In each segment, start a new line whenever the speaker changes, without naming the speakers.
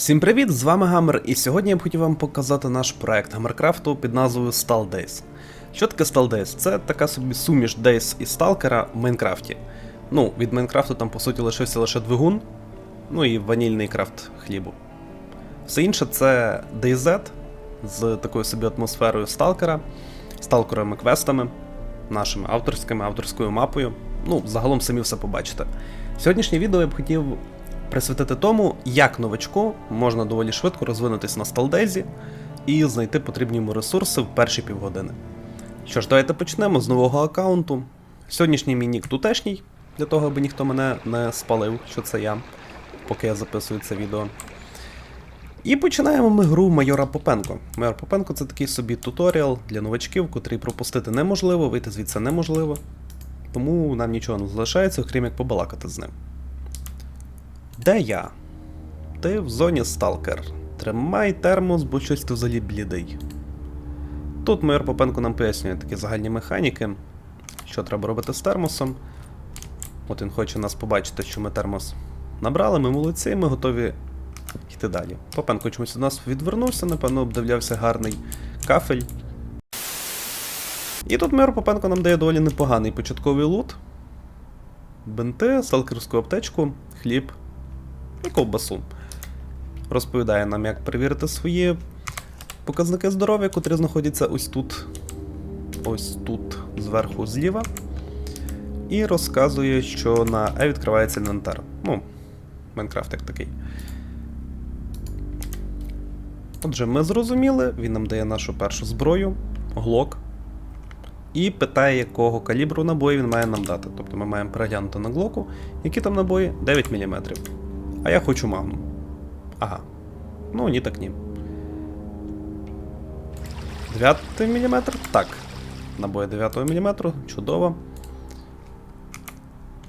Всім привіт! З вами Гаммер, і сьогодні я б хотів вам показати наш проект Гаммеркрафту під назвою Stall Days. Що таке Stall Days? Це така собі суміш Days і Сталкера в Майнкрафті. Ну, від Майнкрафту там по суті лишився лише двигун, ну і ванільний крафт хлібу. Все інше це DayZ з такою собі атмосферою Сталкера, сталкеровими квестами, нашими авторськими, авторською мапою. Ну, загалом самі все побачите. Сьогоднішнє відео я б хотів присвятити тому, як новачку можна доволі швидко розвинутися на сталдезі і знайти потрібні йому ресурси в перші півгодини. Що ж, давайте почнемо з нового аккаунту. Сьогоднішній мій нік тутешній, для того, аби ніхто мене не спалив, що це я, поки я записую це відео. І починаємо ми гру майора Попенко. Майор Попенко це такий собі туторіал для новачків, котрий пропустити неможливо, вийти звідси неможливо. Тому нам нічого не залишається, окрім як побалакати з ним. Де я? Ти в зоні сталкер. Тримай термос, бо щось ти взагалі блідий. Тут майор Попенко нам пояснює такі загальні механіки, що треба робити з термосом. От він хоче нас побачити, що ми термос набрали, ми молодці, ми готові йти далі. Попенко чомусь від нас відвернувся, напевно, обдивлявся гарний кафель. І тут майор Попенко нам дає доволі непоганий початковий лут. Бенти, сталкерську аптечку, хліб і ковбасу. Розповідає нам, як перевірити свої показники здоров'я, котрі знаходяться ось тут. Ось тут, зверху зліва. І розказує, що на E відкривається інвентар. Ну, Майнкрафт як такий. Отже, ми зрозуміли, він нам дає нашу першу зброю, глок. І питає, якого калібру набої він має нам дати. Тобто ми маємо переглянути на глоку, які там набої 9 мм. А я хочу магнум. Ага. Ну, ні, так ні. 9 мм? Так. Набої 9 мм, чудово.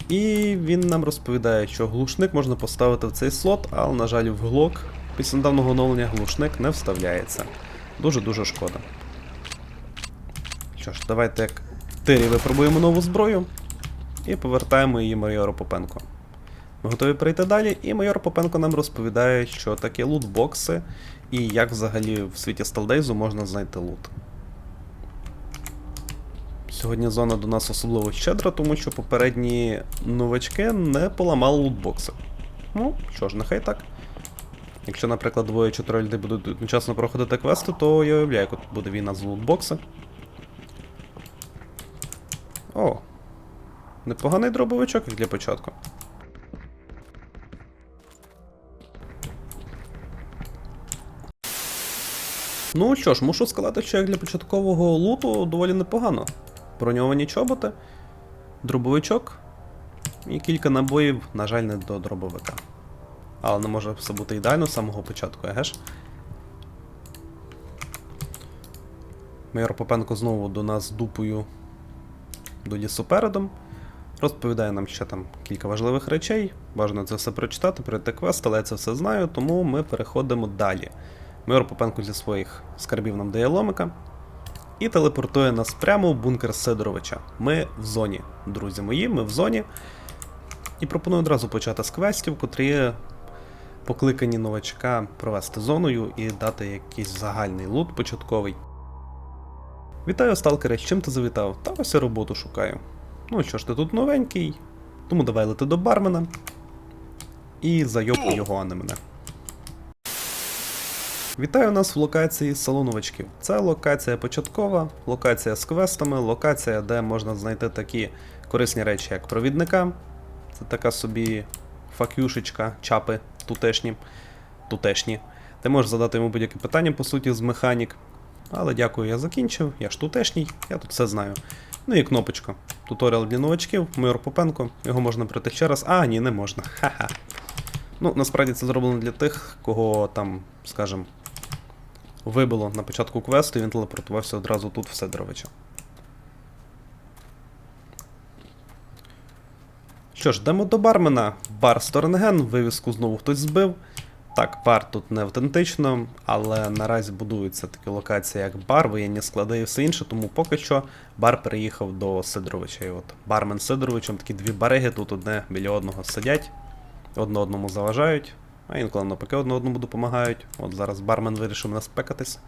І він нам розповідає, що глушник можна поставити в цей слот, але, на жаль, в глок після недавнього оновлення глушник не вставляється. Дуже-дуже шкода. Що ж, давайте як тирі випробуємо нову зброю і повертаємо її майору Попенко. Ми готові перейти далі, і майор Попенко нам розповідає, що таке лутбокси і як взагалі в світі Сталдейзу можна знайти лут. Сьогодні зона до нас особливо щедра, тому що попередні новачки не поламали лутбокси. Ну, що ж, нехай так. Якщо, наприклад, двоє чи троє людей будуть одночасно проходити квести, то я уявляю, як от буде війна з лутбокси. О, непоганий дробовичок для початку. Ну що ж, мушу сказати, що як для початкового луту доволі непогано. Броньовані чоботи, дробовичок і кілька набоїв, на жаль, не до дробовика. Але не може все бути ідеально з самого початку, еге ж? Майор Попенко знову до нас дупою до лісу передом. Розповідає нам ще там кілька важливих речей. Бажано це все прочитати, пройти квест, але я це все знаю, тому ми переходимо далі. Майор Попенко зі своїх скарбів нам дає ломика і телепортує нас прямо в бункер Сидоровича. Ми в зоні, друзі мої, ми в зоні. І пропоную одразу почати з квестів, котрі покликані новачка провести зоною і дати якийсь загальний лут початковий. Вітаю, сталкере, з чим ти завітав? Та ось я роботу шукаю. Ну що ж, ти тут новенький, тому давай лети до бармена і зайобку його, а не мене. Вітаю нас в локації салон новачків. Це локація початкова, локація з квестами, локація, де можна знайти такі корисні речі, як провідника. Це така собі факюшечка, чапи тутешні. тутешні. Ти можеш задати йому будь-яке питання, по суті, з механік. Але дякую, я закінчив, я ж тутешній, я тут все знаю. Ну і кнопочка. Туторіал для новачків, майор Попенко. Його можна пройти ще раз. А, ні, не можна. Ха-ха. Ну, насправді це зроблено для тих, кого там, скажімо, вибило на початку квесту, і він телепортувався одразу тут, в Сидоровича. Що ж, йдемо до бармена. Бар Сторнген, вивіску знову хтось збив. Так, бар тут не автентично, але наразі будується така локація, як бар, воєнні склади і все інше, тому поки що бар переїхав до Сидоровича. І от бармен з Сидоровичем, такі дві бариги тут одне біля одного сидять, одне одному заважають. А інколи навпаки одне одному допомагають. От зараз бармен вирішив нас пекатись.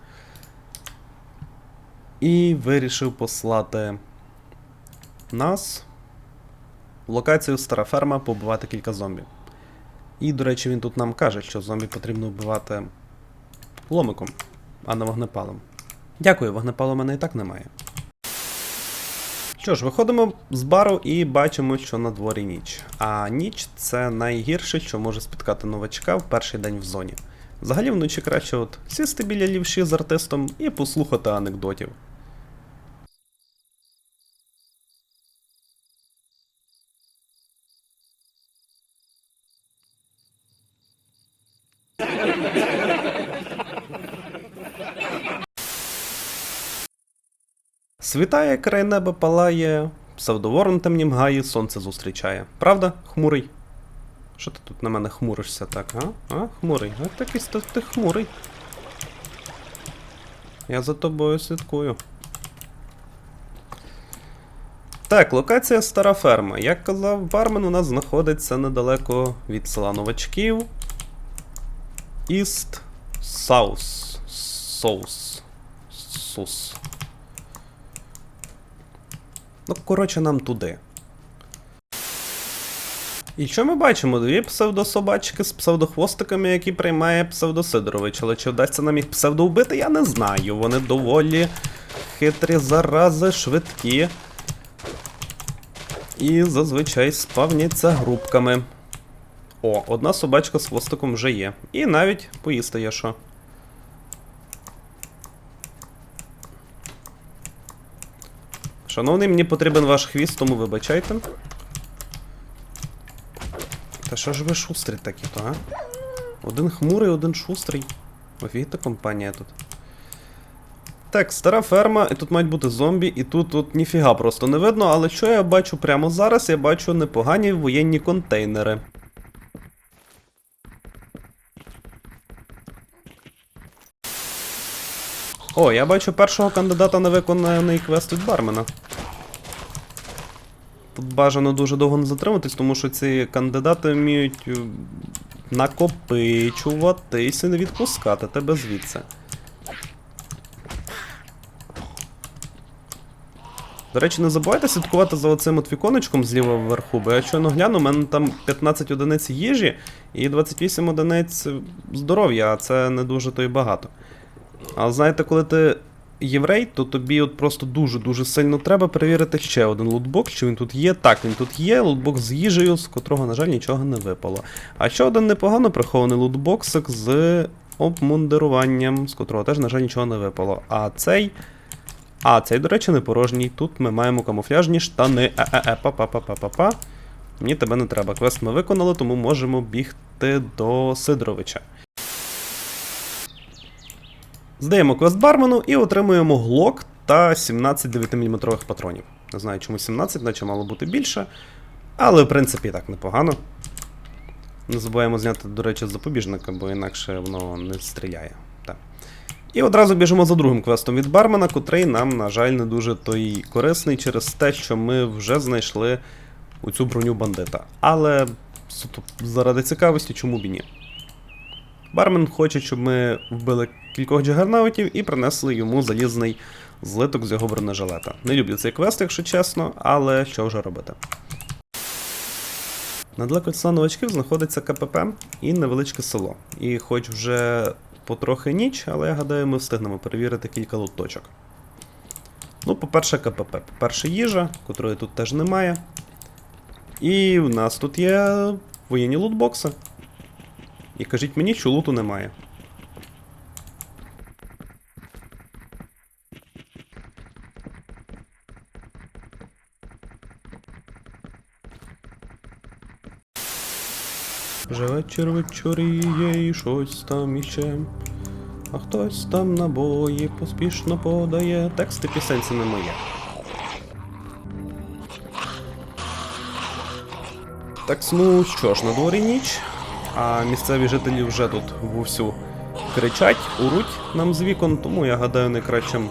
І вирішив послати нас в локацію Стара ферма побивати кілька зомбі. І, до речі, він тут нам каже, що зомбі потрібно вбивати ломиком, а не вогнепалом. Дякую, вогнепалу мене і так немає. Що ж, виходимо з бару і бачимо, що на дворі ніч. А ніч це найгірше, що може спіткати новачка в перший день в зоні. Взагалі вночі краще от сісти біля лівші з артистом і послухати анекдотів. Світає, край неба палає, псевдоворон темнім гає, сонце зустрічає. Правда, хмурий? Що ти тут на мене хмуришся так, а? А, хмурий? А такий ти, ти хмурий. Я за тобою слідкую. Так, локація стара ферма. Як казав бармен, у нас знаходиться недалеко від села новачків. Іст Саус. Соус. Сус. Ну, коротше, нам туди. І що ми бачимо? Дві псевдособачки з псевдохвостиками, які приймає псевдосидорович. Але чи вдасться нам їх псевдовбити, я не знаю. Вони доволі хитрі зарази, швидкі. І зазвичай спавняться групками. О, одна собачка з хвостиком вже є. І навіть поїсти є що. Шановний, мені потрібен ваш хвіст, тому вибачайте. Та що ж ви шустрі такі, то, а? Один хмурий, один шустрий. Офігіта компанія тут. Так, стара ферма, і тут мають бути зомбі, і тут тут ніфіга просто не видно, але що я бачу прямо зараз? Я бачу непогані воєнні контейнери. О, я бачу першого кандидата на виконаний квест від бармена. Тут бажано дуже довго не затриматись, тому що ці кандидати вміють е, накопичуватись і не відпускати тебе звідси. До речі, не забувайте слідкувати за оцим от віконечком зліва вверху, бо я щойно гляну, у мене там 15 одиниць їжі і 28 одиниць здоров'я, а це не дуже то й багато. Але знаєте, коли ти єврей, то тобі от просто дуже-дуже сильно треба перевірити ще один лутбокс, чи він тут є. Так, він тут є, лутбокс з їжею, з котрого, на жаль, нічого не випало. А ще один непогано прихований лутбоксик з обмундируванням, з котрого теж, на жаль, нічого не випало. А цей. А, цей, до речі, не порожній. Тут ми маємо камуфляжні штани. Е-е-е, па-па-па-па-па-па. Мені тебе не треба. Квест ми виконали, тому можемо бігти до Сидоровича. Здаємо квест бармену і отримуємо глок та 17 9-мм патронів. Не знаю, чому 17, наче мало бути більше. Але в принципі так непогано. Не забуваємо зняти, до речі, запобіжника, бо інакше воно не стріляє. Так. І одразу біжимо за другим квестом від бармена, котрий нам, на жаль, не дуже той корисний через те, що ми вже знайшли у цю броню бандита. Але суто заради цікавості, чому б і ні. Бармен хоче, щоб ми вбили кількох джагернаутів і принесли йому залізний злиток з його бронежилета. Не люблю цей квест, якщо чесно, але що вже робити. Недалеко від села новачків знаходиться КПП і невеличке село. І хоч вже потрохи ніч, але я гадаю, ми встигнемо перевірити кілька лут-точок. Ну, по-перше, КПП. По-перше, їжа, котрої тут теж немає. І в нас тут є воєнні лутбокси. І кажіть мені, що луту немає. Вже вечір вечоріє і щось там іще. А хтось там набої поспішно подає. Тексти пісень це не моє. Так, ну що ж, на дворі ніч, а місцеві жителі вже тут вовсю кричать, уруть нам з вікон, тому я гадаю, найкращим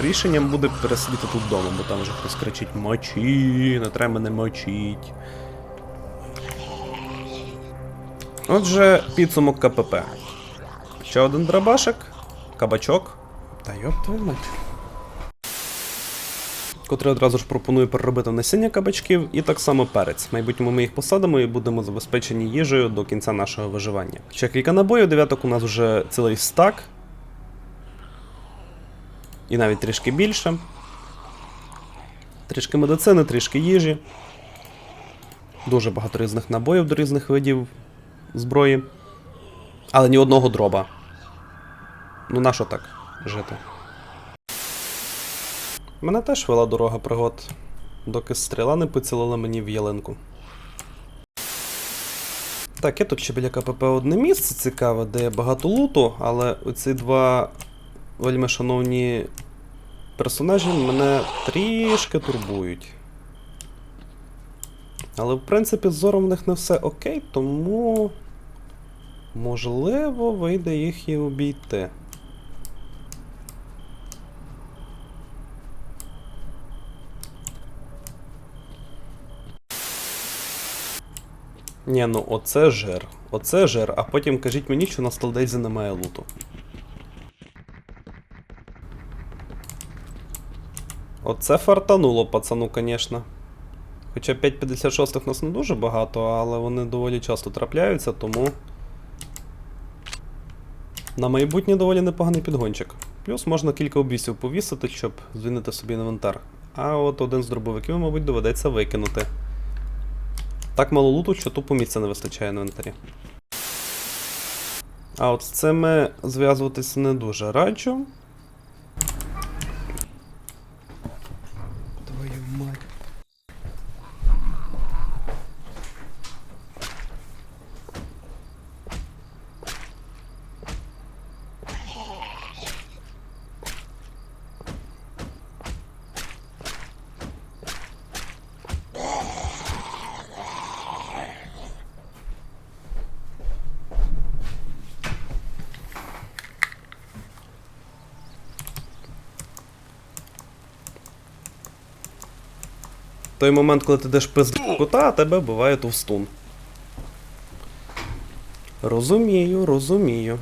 рішенням буде пересидіти тут вдома, бо там вже хтось кричить мочі, не треба мене мочіть. Отже, підсумок КПП. Ще один драбашик, кабачок. Та йоп твою мать. Котрий одразу ж пропоную переробити в насіння кабачків, і так само перець. В майбутньому ми їх посадимо і будемо забезпечені їжею до кінця нашого виживання. Ще кілька набоїв, дев'яток у нас вже цілий стак. І навіть трішки більше. Трішки медицини, трішки їжі. Дуже багато різних набоїв до різних видів зброї. Але ні одного дроба. Ну на що так жити? Мене теж вела дорога пригод, доки стріла не поцілила мені в ялинку. Так, є тут ще біля КПП одне місце цікаве, де є багато луту, але оці два вельми шановні персонажі мене трішки турбують. Але в принципі зором в них не все окей, тому можливо вийде їх і обійти. Ні, ну оце жир. Оце жир, а потім кажіть мені, що на столдезі немає луту. Оце фартануло, пацану, звісно. Хоча 5.56 нас не дуже багато, але вони доволі часто трапляються, тому. На майбутнє доволі непоганий підгончик. Плюс можна кілька обвісів повісити, щоб звільнити собі інвентар. А от один з дробовиків, мабуть, доведеться викинути. Так мало луту, що тупо місця не вистачає інвентарі. А от з цими зв'язуватись не дуже раджу. Той момент, коли ти йдеш пизд кота, а тебе буває товстун. Розумію, розумію.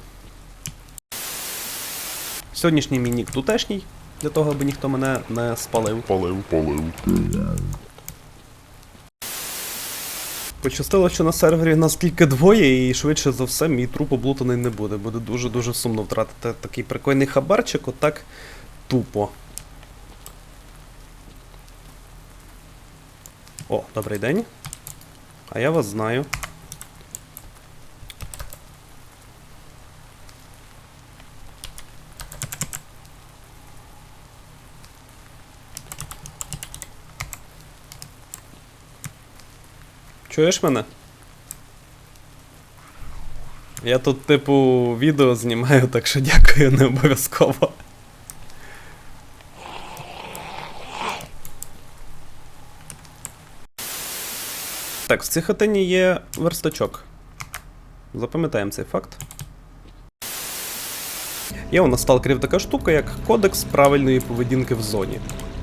Сьогоднішній мій нік тутешній, для того, аби ніхто мене не спалив.
Палив, палив.
Пощастило, що на сервері нас тільки двоє, і швидше за все мій труп облутаний не буде. Буде дуже-дуже сумно втратити такий прикольний хабарчик, отак тупо. О, добрий день. А я вас знаю. Чуєш мене? Я тут, типу, відео знімаю, так що дякую, не обов'язково. Так, в цій хатині є верстачок. Запам'ятаємо цей факт. Є у нас сталкерів така штука, як кодекс правильної поведінки в зоні.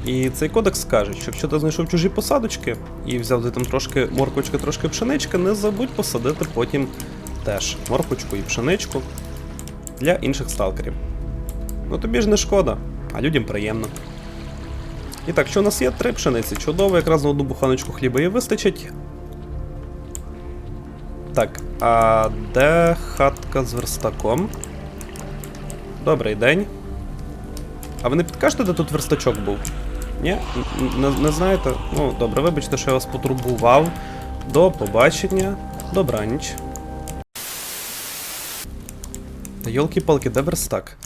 І цей кодекс каже, що якщо ти знайшов чужі посадочки і взяв там трошки морквочки, трошки пшенички, не забудь посадити потім теж морквочку і пшеничку для інших сталкерів. Ну тобі ж не шкода, а людям приємно. І так, що у нас є? Три пшениці. Чудово, якраз на одну буханочку хліба їй вистачить. Так, а де хатка з верстаком? Добрий день. А ви не підкажете, де тут верстачок був? Ні? Не, не знаєте? Ну, добре, вибачте, що я вас потурбував. До побачення. Добраніч. Йолки-палки, де верстак?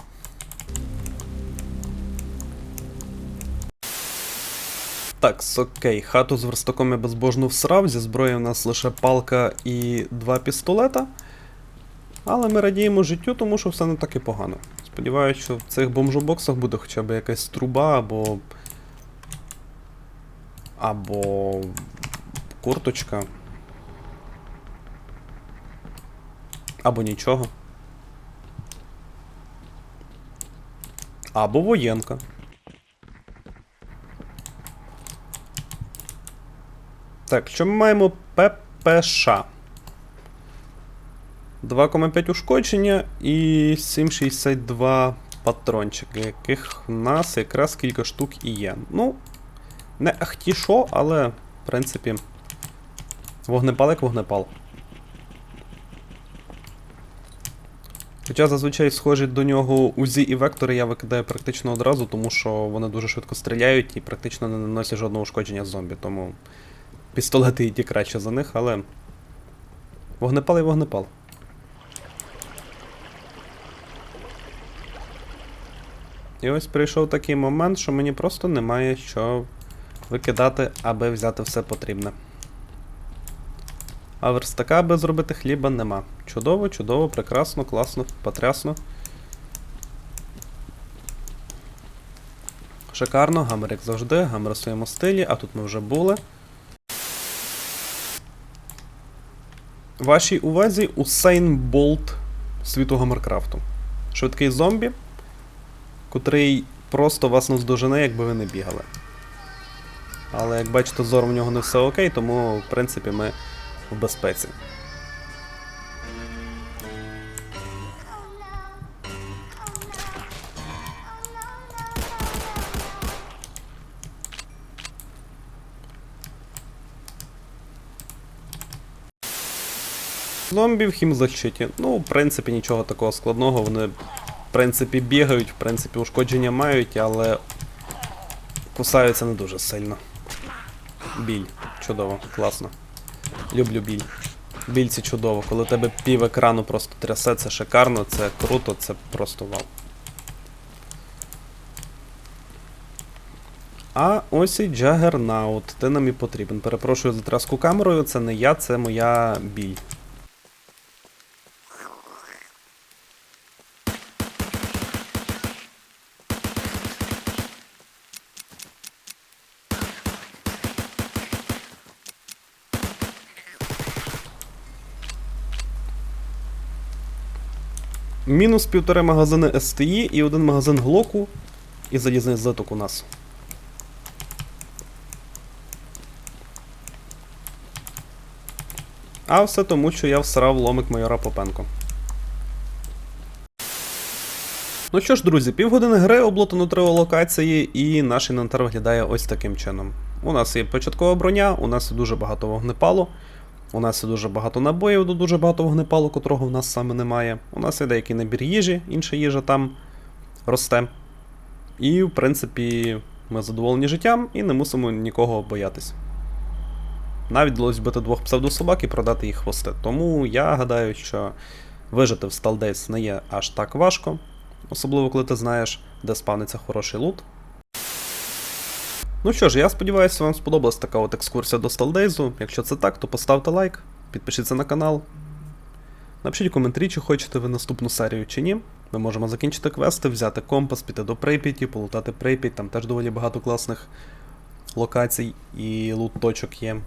Так, окей, хату з верстаком я безбожно всрав, зі зброї у нас лише палка і два пістолета. Але ми радіємо життю, тому що все не так і погано. Сподіваюся, що в цих бомжобоксах буде хоча б якась труба або. або. курточка. Або нічого. Або воєнка. Так, що ми маємо ППШ? 2,5 ушкодження і 7,62 патрончики, яких в нас якраз кілька штук і є. Ну, не ахті що, але, в принципі, вогнепал як вогнепал. Хоча зазвичай схожі до нього УЗІ і вектори я викидаю практично одразу, тому що вони дуже швидко стріляють і практично не наносять жодного ушкодження зомбі, тому пістолети йдуть краще за них, але. Вогнепал і вогнепал. І ось прийшов такий момент, що мені просто немає що викидати, аби взяти все потрібне. А верстака, аби зробити хліба, нема. Чудово, чудово, прекрасно, класно, потрясно. Шикарно, гамер як завжди, гамер у своєму стилі, а тут ми вже були. Вашій увазі Усейн Болт світу Гамеркрафту. Швидкий зомбі, котрий просто вас наздожене, якби ви не бігали. Але як бачите, зором в нього не все окей, тому в принципі ми в безпеці. Зомбі в хімзащиті. Ну, в принципі, нічого такого складного. Вони, в принципі, бігають, в принципі, ушкодження мають, але кусаються не дуже сильно. Біль. Чудово, класно. Люблю біль. Біль це чудово. Коли тебе пів екрану просто трясе, це шикарно, це круто, це просто вау. А ось і Джагернаут. Ти нам і потрібен. Перепрошую за траску камерою, це не я, це моя біль. Мінус півтори магазини СТІ і один магазин Глоку і залізний злиток у нас. А все тому, що я всрав ломик майора Попенко. Ну що ж, друзі, півгодини гри облутано три локації, і наш інвентар виглядає ось таким чином. У нас є початкова броня, у нас дуже багато вогнепалу, у нас є дуже багато набоїв до дуже багато вогнепалу, котрого в нас саме немає. У нас є деякий набір їжі, інша їжа там росте. І, в принципі, ми задоволені життям і не мусимо нікого боятись. Навіть вдалося вбити двох псевдособак і продати їх хвости. Тому я гадаю, що вижити в Сталдейс не є аж так важко, особливо коли ти знаєш, де спавниться хороший лут. Ну що ж, я сподіваюся, вам сподобалась така от екскурсія до Сталдейзу. Якщо це так, то поставте лайк, підпишіться на канал. Напишіть коментарі, чи хочете ви наступну серію чи ні. Ми можемо закінчити квести, взяти компас, піти до Прип'яті, полутати Прип'ять, там теж доволі багато класних локацій і лут-точок є.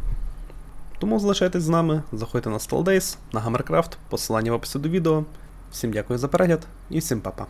Тому залишайтесь з нами, заходьте на Stalldays, на Hammercraft, посилання в описі до відео. Всім дякую за перегляд і всім па-па.